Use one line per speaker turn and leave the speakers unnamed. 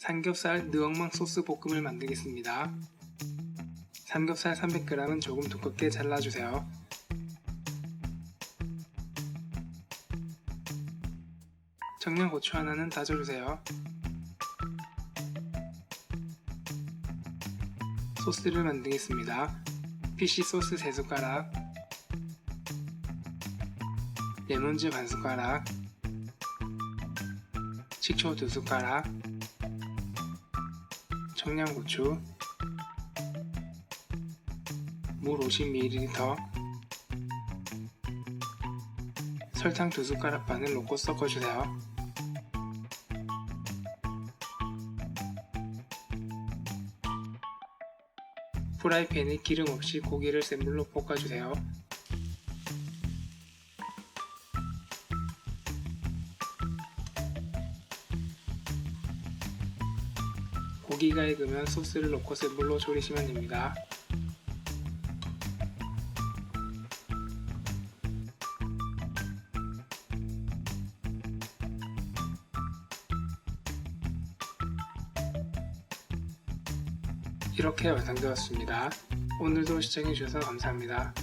삼겹살 느엉망 소스 볶음을 만들겠습니다. 삼겹살 300g은 조금 두껍게 잘라주세요. 청양고추 하나는 다져주세요. 소스를 만들겠습니다. 피시 소스 3숟가락 레몬즙 1숟가락 식초 2숟가락 청양고추 물 50ml 설탕 2숟가락 반을 넣고 섞어주세요. 프라이팬에 기름 없이 고기를 센 물로 볶아주세요. 고기가 익으면 소스를 넣고 센 물로 졸이시면 됩니다. 이렇게 완성되었습니다. 오늘도 시청해주셔서 감사합니다.